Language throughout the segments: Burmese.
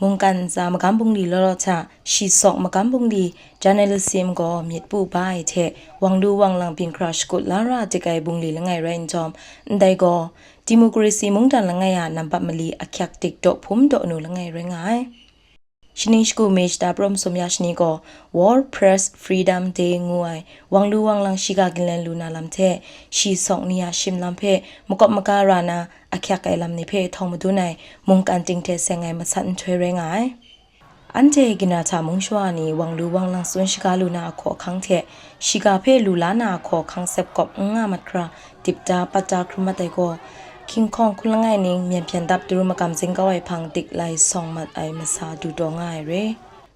မုန်ကန်ဇာမကမ်ပုန်လီလောလောချာရှီဆော့မကမ်ပုန်လီဂျာနယ်လစင်ကိုမြစ်ပူဘိုင်တဲ့ဝမ်လူဝမ်လန်ပင်ခရရှ်ကိုလာရာတကဲပုန်လီလငယ်ရင်ဂျုံဒိုင်ကိုဒီမိုကရေစီမုန်တန်လငယ်ရနံပါတ်မလီအခက်တစ်တော့ဖုံးတော့နူလငယ်ရင်ငိုင်ရှနီရှ်ကိုမေ့တာပရမ်ဆိုမြရှနီကို World Press Freedom Day ငွိုင်ဝမ်လူဝမ်လန်ရှိ ကကင်လန်လူနာလမ်တဲ့ရှီဆော့နီယာရှင်လမ်ဖေမကော့မကာရာနာအခက်ကိုင်လမ်နိဖေထုံမဒူနိုင်မုန်ကန်တင်တဲ့ဆငိုင်မဆန်ထွေရငိုင်အန်တေဂနာချမုံရှွာနီဝမ်လူဝမ်လ န်ဆွန်ရှိကလူနာခေါ်ခန်းတဲ့ရှိကဖေလူလာနာခေါ်ခန်းဆက်ကော့ငါမထရာတိပတာပတာခရမတေကို King Kong คุลงไงนิงเมียนเพียนดับตุรุมกำจิงก็ไว้พังติกไลซองมัดไอมาซาดูดองง่ายเร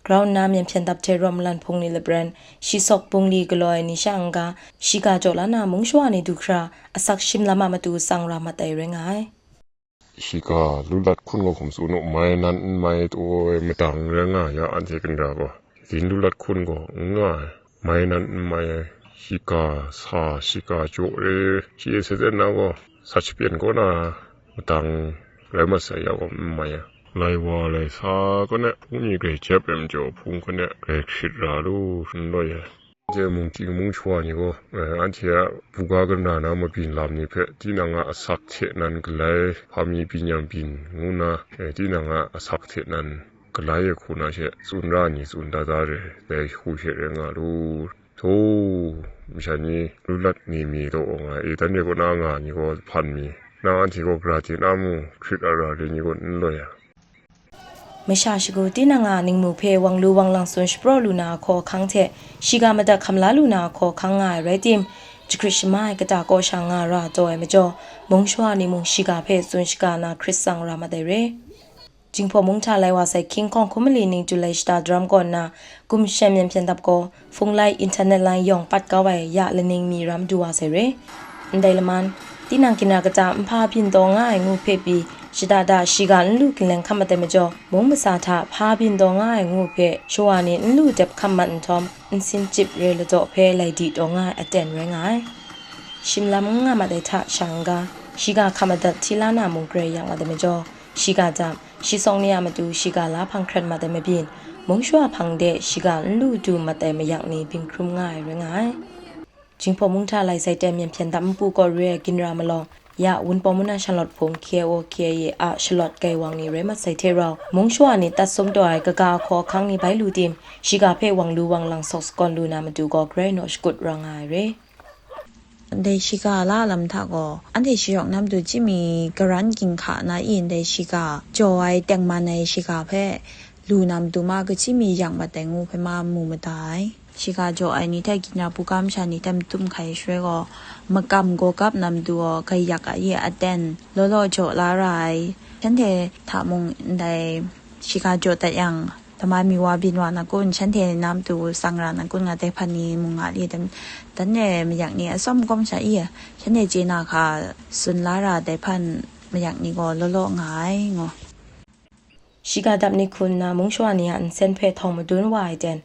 กราวน้ำเมียนเพียนดับเทรอมลันพงนิลเบรนชีซอกปุงลีกลอยนิช่างกาชิกาจอลานามุงชวานิดูคราอสักชิมลามามาดูสังรามาไตเรงไง ရှိကလူလတ်ခွန်းကိုခုံစုနမိုင်းနန်မိုင်းတိုမတန်ရငါရအန်ချေကန်ဒါဘောဒီလူလတ်ခွန်းကိုငါမိုင်းနန်မိုင်း 시가 사 시가 조에 시에서 나고 사치변 거나 당 레마서 야고 마야 라이와 라이사 거네 운이게 제뱀 저 풍거네 렉시라루 신로야 제 뭉치 뭉추 아니고 안티야 부각은 나나 뭐빈 람니페 디나가 아삭체 난 글라이 밤이 비냥 빈 우나 디나가 아삭체 난 ကလာရခုနာရှေစွန်ရာနီစွန်ဒါဒါရဲလေခုရှေရငါလူ သို့မချနီလူလတ်နီမီတော့ငါအေတန်ရကနာငါညီကိုဖန်မီနာအန်တီကိုဂရာတီနာမူခရစ်အရာရညီကိုလို့ရမရှာရှိကိုတင်းနငါနင်းမှုဖေဝမ်လူဝမ်လန်ဆွန်စပရလူနာခေါ်ခန်းတဲ့ရှိကမတခမလာလူနာခေါ်ခန်းငါရဲတင်ဂျခရစ်မိုင်ကတာကောရှာငါရာတော့မကျော်မုံရှွာနေမုံရှိကဖေဆွန်ရှိကနာခရစ်ဆန်ရာမတဲ့ရဲ จิงพอมุงทาไลว่าใส่คิงคองคุมลีนิงจุไลสตาดรัมก่อนนะกุมเชมยันเพียนตับก็ฟงไลอินเทอร์เน็ตไลน์ยองปัดก้าไว้ยะละนิงมีรัมดูว่าใส่เรอันใดละมันที่นางกินากระจามพาพินตองง่ายงูเพปีชิดาดาชิกันลูกกินแรงคำมาแต่ไม่จอมงภาษาทาพาพินตองง่ายงูเพชัวนี่ลูกเจ็บคำมันทอมอินสินจิบเรลโจเพไลดีตองง่ายอเตนแรงง่าย ชิมลำงามาได้ทะชังกาရှိကခမဒတ်တီလာနာမုန်ဂရယံအဒမေကျော်ရှိကကြမ် ရှိဆောင်နေရမတူရှိကလာဖန်ခရတ်မတဲ့မပြင်းမုံရွှာဖန်တဲ့ရှိကလူတူမတဲ့မရောက်နေပင်ခရုငိုင်ရငိုင်ဂျင်းဖမုန်ထားလိုက်ဆိုင်တဲ့မြန်ပြန်တမ်ပူကောရဲကင်ရာမလောยาวุนปอมุนาชลอตพงเคโอเคเยอะชลอตไกวังนี่เรมาใส่เทเรามงชัวนี่ตัดสมตัวไอกะกาขอครั้งนี้ไปลูติมชิกาเพวังลูวังลังซอกสกอนลูนามาดูก็เกรนอชกุดรังไอเร เดชิกาล่าลำทากออันที่ชิยองนำดูจิมีกรันกินขานาอินเดชิกาจอยแตงมาในชิกาเพ่ลูนำดูมาก็จิมีอย่างมาแตงูเพ่มามูมาตาชิกาโจไยนี่แทกินาปุกามชานี่เต็มตุ้มไข่ช่วยก็มากำโกกับนำดัวใครอยากอายอเดนโลโลโจลารายฉันเทถามงในชิกาโจแต่ยัง ทำไมมีว่าบินวานักุนฉันเทน้ำมตูสังรานักุนงาเตพันีมุงอาลีดันตันเนมอย่างนี้ส้มก้มใช่เอียฉันเนจีนาคาสุนลาราเตพันมาอย่างนี้ก็โลโลงายงอชิกาดับนี่คุณนะมุงชวานี่ยนเซนเพททองมาดุนวายเดน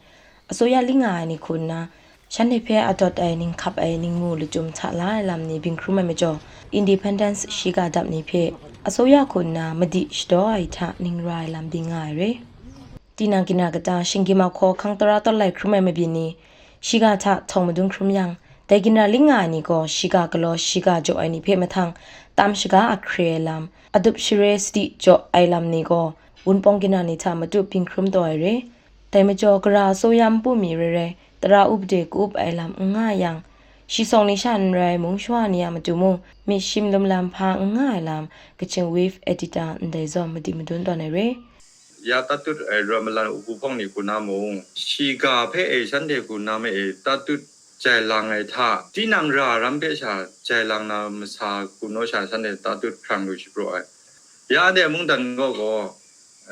อสุยาลิงายนี่คุณนะฉันในเพออดดไอนิงขับไอนิงงูหรือจุมทะลายลำนี้บินครูไม่มาจออินดีพเนเดนซ์ชิกาดับนี่เพอสุยาคุณนะมดิชดอยทะนิงรายลำดิงายเร่ တီနန်ကိနာကတာရှင်ကိမခေါ်ခန်းတရာတလိုက်ခရမဲမပြင်းနီရှိကထထုံမဒုံခရမယံတေကိနာလင်ငါနီကိုရှိကကလောရှိကဂျိုအိုင်နီဖေမထန်းတမ်ရှိကအခရေလမ်အဒုပ်ရှိရဲစတီဂျိုအိုင်လမ်နီကိုဝန်ပုံကိနာနီချာမတုပင်ခရမ်တော်ရဲတေမကျော်ကရာဆိုယမ်ပုမီရဲရဲတရာဥပဒေကုပ်အိုင်လမ်ငါယံရှိဆောင်နေရှာနရိုင်မုံရှွာနီယမတူမုံမရှင်လမ်လမ်ဖာငါလမ်ကချင်ဝေ့ဖ်အက်ဒီတာန်ဒေဇောမဒီမဒွန်းတော်နေရဲ ya tatut e ramalan upu phong ni kuna mong shi ga phe e shan de kuna me e tatut chai lang ai tha ti nang ra ram pe sha chai lang na ma sa ku no sha shan de tatut khang lu shi pro ai ya de mung dan go go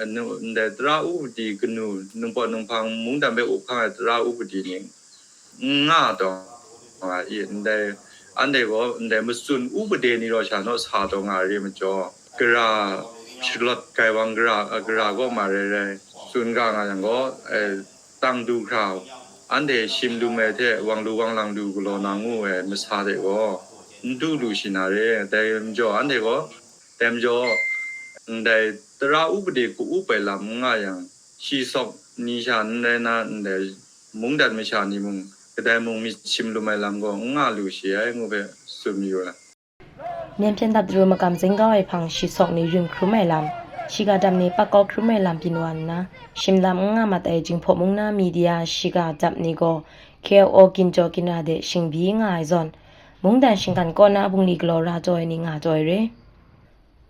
nu de tra u di gnu nu po nu phang mung dan be u phang tra u di ni nga do ha i de an de go de mu sun u de ni ro sha no sa do nga ri ma jo gra ชลดไกวังกรากราก็มาเรื่อยๆส่วนกลางอ่ะก็เออตั้งดูคราว อันเดชิมดูเมเทวังดูวังลังดูกโลนางูเอมสาเดก็ดูดูชินาเรแต่มจ่ออันเดก็แต่มจ่อ แต่ตราอุปเดกูอุไปลำง่าอย่างชีสอกนิชานได้นะแต่มุงดันไม่ชานี่มุงก็ได้มุงมีชิมลุไม่ลำก็ง่าลูเสียงูไปสุมอยู่ละ နင်းပြန်တပ်ဒရမကမ်စင်ကောဖန်ရှိဆောက်နေရင်ခရမဲလမ်ရှိကဒမ်နေပကောခရမဲလမ်ပြနဝန်နာရှင်လမ်ငါမတဲဂျင်းဖို့မုံနာမီဒီယာရှိကဒပ်နေကိုကေအိုကင်ဂျိုကင်နာတဲ့ရှင်ဘီငါအိုဇွန်မုံဒန်ရှင်ကန်ကောနာဘုန်လီဂလောရာဂျိုနေငါဂျိုရဲ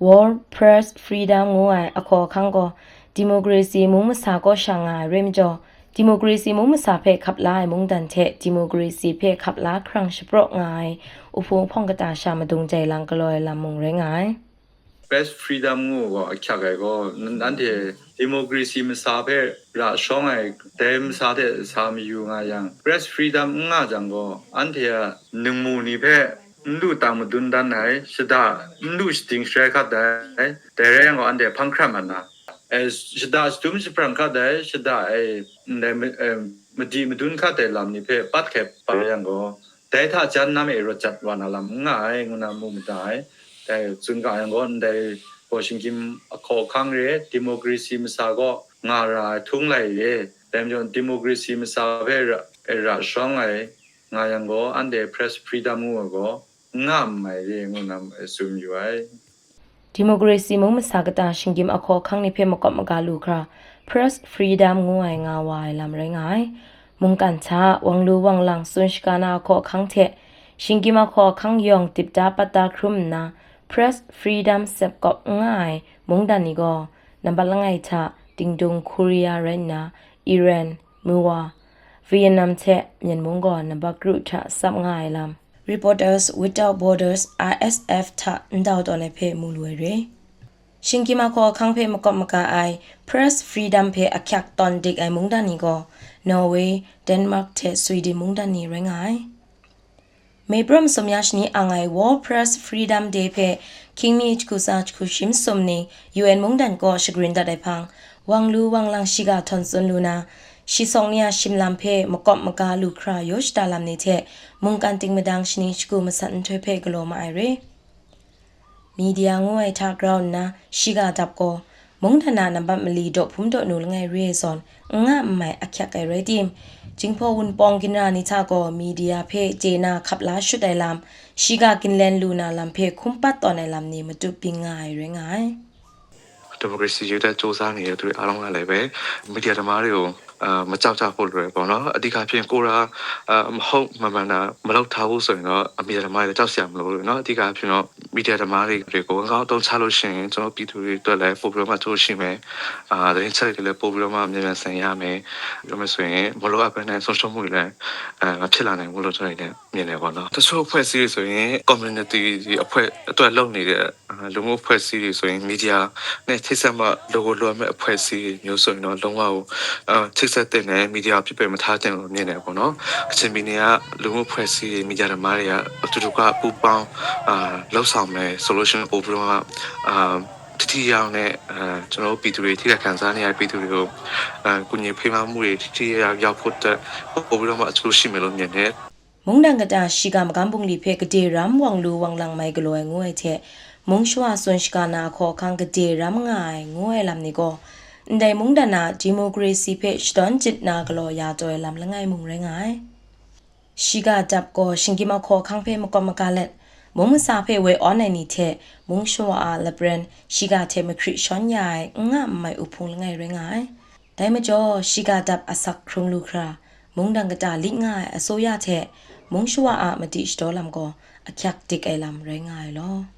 World Press Freedom ငိုအိုင်အခေါ်ခန်းကိုဒီမိုကရေစီမုံမစာကိုရှာငါရဲမကျော်ဒီမိုကရေစီမုံမစာဖဲขับไล่มงดันเทဒီမိုကရေစီဖဲขับล้าครั้งฉปรกงายอุพงพ่องกระตาชามาดุงใจลังกลอยลำมงไรงาย best freedom งูก็อักขะก็นั่นเถ democracy มันสาเพราช่องไอ้เต็มสาเถสามีอยู่งายัง best freedom งาจัง ဒီမိုကရေစီမုံမစာဖက်ခပ်လာမုံတန်ချက်ဒီမိုကရေစီဖက်ခပ်လာခရန့်ရှပရော့ငိုင်ဥဖုံဖောင်ကတာရှာမဒုံใจလန်ကလောလာမုံရဲငိုင် best freedom ကိုအချက်ကောနန်တဲ့ democracy မစားဖဲရာရှောင်းရဲ့ဒဲမစားတဲ့စာမီယူငါယံ press freedom ငါကြောင့်ကောအန်တဲ့နင်းမူနေဖဲလူတမဒွန်းဒန်နိုင်စဒလူစတင်းရှဲခတ်တဲ့တဲ့ရန်ကောအန်တဲ့ဖန်ခရမနာ shida stum si pran ka da shida e me di me dun ka te lam ni pe pat ke pa yang go dai tha chan nam e ro chat wa na lam nga e nguna mu mi dai dai chung ka yang go dai po shin kim a kho khang re democracy mi sa go nga ra thung lai ye dem jon democracy mi sa be ra e ra shang ai nga yang go and the press freedom go nga mai ye nguna sum yu ai ဒီမိုကရေစီမုံမစာကတာရှင်ကင်အခေါ်ခန်းနိဖေမကော့မကလူခရာ press freedom ငိုအိုင်ငါဝိုင်လမ်ရငိုင်မုန်ကန်ချာဝမ်လူဝမ်လန်ဆွန်ရှကနာခေါ်ခန်းတဲ့ရှင်ကင်မခေါ်ခန်းယောင်တိပတာပတာခရုမနာ press freedom စက်ကော့ငိုင်မုန်ဒန်နီကိုနံပါတ်လငိုင်ချတင်ဒုံကိုရီးယားရနာအီရန်မူဝါဗီယက်နမ်ချက်မြန်မာကနံပါတ်ဂရုထစပ်ငိုင်လမ် Reporters Without Borders RSF ထန်တောက်တော်နေဖေမူလွယ်ရယ်ရှင်ကီမခေါ်ခန်းဖေမကော့မကအိုင် Press Freedom ဖေအခက်တန်ဒစ်အိုင်မုန်ဒန်နီကို Norway Denmark တဲ့ Sweden မုန်ဒန်နီရငိုင်မေဘရမ်စမယရှနီအငိုင် World Press Freedom Day ဖေ King Mi ချကူစာချကူရှင်းစုံနေ UN မုန်ဒန်ကိုရှဂရင်ဒတ်ဖန်ဝမ်လူဝမ်လန်ရှိကထွန်စွန်လူနာ ရှိဆောင်နီယာရှိမလမ်ဖေမကော့မကာလူခရာယောရှတာလမ်နေတဲ့မုန်ကန်တင်မဒန်းရှနီချကူမဆန်ထွေဖေဂလိုမိုင်ရေမီဒီယာငွေထားဂရောင်းနာရှိကတပ်ကိုမုန်ထနာနံပါတ်မလီတော့ဖုံတော့နူလငယ်ရေဇွန်ငါမိုင်အခက်ကေရေတီမ်จิงพอวุนปองกินรานิทาก็มีเดียเพเจนาขับลาชุดไดลามชิกากินแลนลูนาลามเพคุมปัดตอนในลามนี้มาตุปิงง่ายเรงาย ဒီမိုကရေစီယူတဲ့စ조사နေတဲ့သူတွေအားလုံးကလည်းပဲမီဒီယာသမားတွေကို အာမကြောက်ကြဖို့လိုရယ်ပေါ့နော်အဓိကဖြင့်ကိုရာအမဟုတ်မမှန်တာမလောက်ထားဘူးဆိုရင်တော့အမေဓမ္မတွေကြောက်စရာမလိုဘူးနော်အဓိကဖြင့်တော့မီဒီယာဓမ္မတွေကိုအကောင်းဆုံးချလို့ရှိရင်ကျွန်တော်ပြည်သူတွေအတွက်လည်းပို့ပြီးတော့မှထိုးရှိမယ်အာသတင်းချက်တွေလည်းပို့ပြီးတော့မှမြန်မြန်ဆင်ရမယ်ပြောမယ်ဆိုရင်မလိုအပ်ဘဲနဲ့ဆုံးရှုံးမှုတွေလည်းအဲမဖြစ်လာနိုင်ဘူးလို့ကျွန်တော်လည်းမြင်တယ်ပေါ့နော်တချို့အဖွဲ့အစည်းတွေဆိုရင် community အဖွဲ့အတွက်လုပ်နေတဲ့လူမှုအဖွဲ့အစည်းတွေဆိုရင်မီဒီယာနဲ့ထိစပ်မှလိုလိုအပ်မဲ့အဖွဲ့အစည်းမျိုးဆိုရင်တော့လုံးဝကိုအဲထိစပ်တဲ့နဲ့ media ဖြစ်ပေမထားတဲ့လို့မြင်တယ်ပေါ့နော်အချင်းမီနေကလူမှုအဖွဲ့အစည်းတွေ media သမားတွေကအတူတူကပူပေါင်းအာလှုပ်ဆောင်မယ် solution ပို့ပြီးတော့အာတတိယအောင်နဲ့အဲကျွန်တော်တို့ပြည်သူတွေထိခိုက်ခံစားနေရတဲ့ပြည်သူတွေကိုအဲကုညီဖေးမမှုတွေတတိယရောက်ဖို့တက်ပို့ပြီးတော့မှအကျိုးရှိမယ်လို့မြင်တယ်မုန်ဒန်ကတာရှိကမကန်ပုန်လီဖေကတိရမ်ဝမ်လူဝမ်လန်မိုင်ဂလောငွေတဲ့မုံရှွာဆွန်ရှကနာခေါ်ခန်းကတိရမ်ငိုင်ငွေလမ်နီကိုအ န်ဒိုင်မုန်ဒနာဒီမိုကရေစီဖေရှတန်ဂျစ်နာဂလောယာတောလမ်လငိုင်မုံရငိုင်ရှိကတပ်ကိုရှင်ကီမခေါ်ခန်းဖေမကောမကလက်မုံမစာဖေဝဲအွန်နိုင်နီတဲ့မုံရှွာအာလဘရန်ရှိကတဲ့မခရစ်ရှွန်ယိုင်ငါမိုင်ဥဖုံလငိုင်ရငိုင်ဒိုင်မကျော်ရှိကတပ်အစက်ခရုံလူခရာမုံဒန်ကတာလိငိုင်အစိုးရတဲ့မုံရှွာအာမတိစတော်လမ်ကိုအခက်တိကဲလမ်ရငိုင်လော